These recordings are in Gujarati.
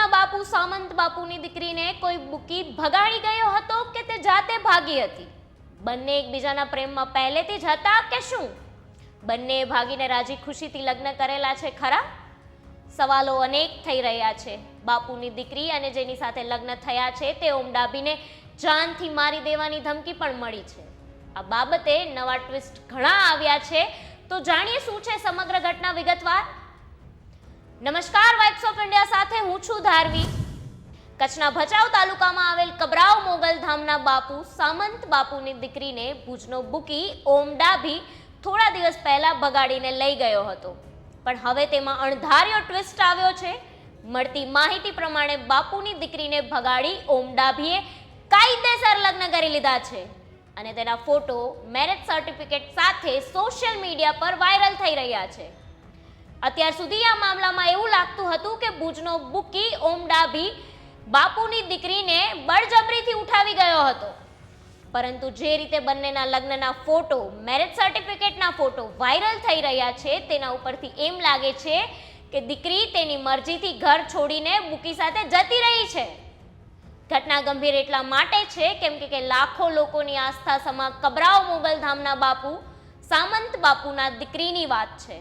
ધામના બાપુ, સામંત બાપુની દીકરીને કોઈ બુકી ભગાડી ગયો હતો કે તે જાતે ભાગી હતી? બંને એકબીજાના પ્રેમમાં પહેલેથી જ હતા કે શું? બંને ભાગીને રાજી ખુશીથી લગ્ન કરેલા છે ખરા? સવાલો અનેક થઈ રહ્યા છે. બાપુની દીકરી અને જેની સાથે લગ્ન થયા છે તે ઓમડાભીને જાનથી મારી દેવાની ધમકી પણ મળી છે. આ બાબતે નવા ટ્વિસ્ટ ઘણા આવ્યા છે. તો જાણીએ શું છે સમગ્ર ઘટના વિગતવાર? નમસ્કાર વાઇબ્સ ઓફ ઇન્ડિયા સાથે હું છું ધારવી. કચ્છના ભચાઉ તાલુકામાં આવેલ કબરાવ મોગલ ધામના બાપુ સામંત બાપુની દીકરીને ભુજનો બુકી ઓમ ડાભી થોડા દિવસ પહેલા ભગાડીને લઈ ગયો હતો. પણ હવે તેમાં અણધાર્યો ટ્વિસ્ટ આવ્યો છે. મળતી માહિતી પ્રમાણે બાપુની દીકરીને ભગાડી ઓમ ડાભીએ કાયદેસર લગ્ન કરી લીધા છે અને તેના ફોટો મેરેજ સર્ટિફિકેટ સાથે સોશિયલ મીડિયા પર વાયરલ થઈ રહ્યા છે. અત્યાર સુધી આ મામલામાં એવું લાગતું હતું કે ભુજનો બુકી ઓમ ડાભી બાપુની દીકરીને બળજબરીથી ઉઠાવી ગયો હતો. પરંતુ જે રીતે બંનેના લગ્નના ફોટો, મેરેજ સર્ટિફિકેટના ફોટો વાયરલ થઈ રહ્યા છે, તેના ઉપરથી એમ લાગે છે કે દીકરી તેની મરજીથી ઘર છોડીને બુકી સાથે જતી રહી છે. ઘટના ગંભીર એટલા માટે છે કેમ કે લાખો લોકોની આસ્થા સમા કબરાવ મોગલધામના બાપુ, સામંત બાપુના દીકરીની વાત છે.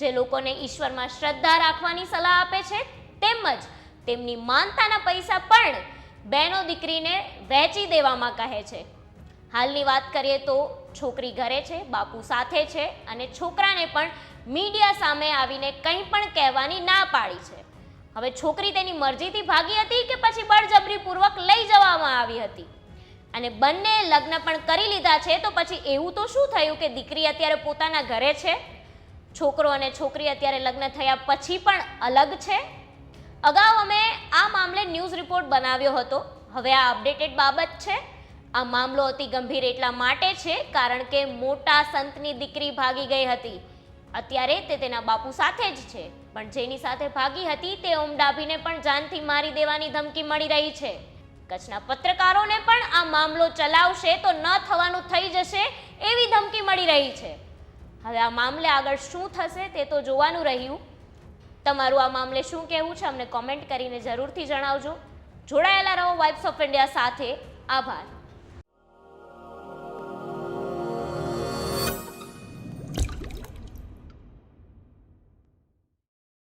જે લોકોને ઈશ્વરમાં શ્રદ્ધા રાખવાની સલાહ આપે છે, તેમજ તેમની માનતાના પૈસા પણ બહેનો દીકરીને વહેંચી દેવામાં કહે છે. હાલની વાત કરીએ તો છોકરી ઘરે છે, બાપુ સાથે છે અને છોકરાને પણ મીડિયા સામે આવીને કંઈ પણ કહેવાની ના પાડી છે. હવે છોકરી તેની મરજીથી ભાગી હતી કે પછી બળજબરીપૂર્વક લઈ જવામાં આવી હતી? અને બંને લગ્ન પણ કરી લીધા છે, તો પછી એવું તો શું થયું કે દીકરી અત્યારે પોતાના ઘરે છે? છોકરો અને છોકરી અત્યારે લગ્ન થયા પછી પણ અલગ છે. અગાઉ અમે આ મામલે ન્યૂઝ રિપોર્ટ બનાવ્યો હતો. હવે આ અપડેટેડ બાબત છે. આ મામલો અતિ ગંભીર એટલા માટે છે કારણ કે મોટા સંતની દીકરી ભાગી ગઈ હતી. અત્યારે તે તેના બાપુ સાથે જ છે. પણ જેની સાથે ભાગી હતી તે ઓમ ડાભીને પણ જાનથી મારી દેવાની ધમકી મળી રહી છે. કચ્છના પત્રકારોને પણ આ મામલો ચલાવશે તો ન થવાનું થઈ જશે એવી ધમકી મળી રહી છે. હવે આ મામલે આગળ શું થશે તે તો જોવાનું રહ્યું. તમારું આ મામલે શું કહેવું છે અમને કોમેન્ટ કરીને જરૂરથી જણાવજો. જોડાયેલા રહો વાઇબ્સ ઓફ ઇન્ડિયા સાથે. આભાર.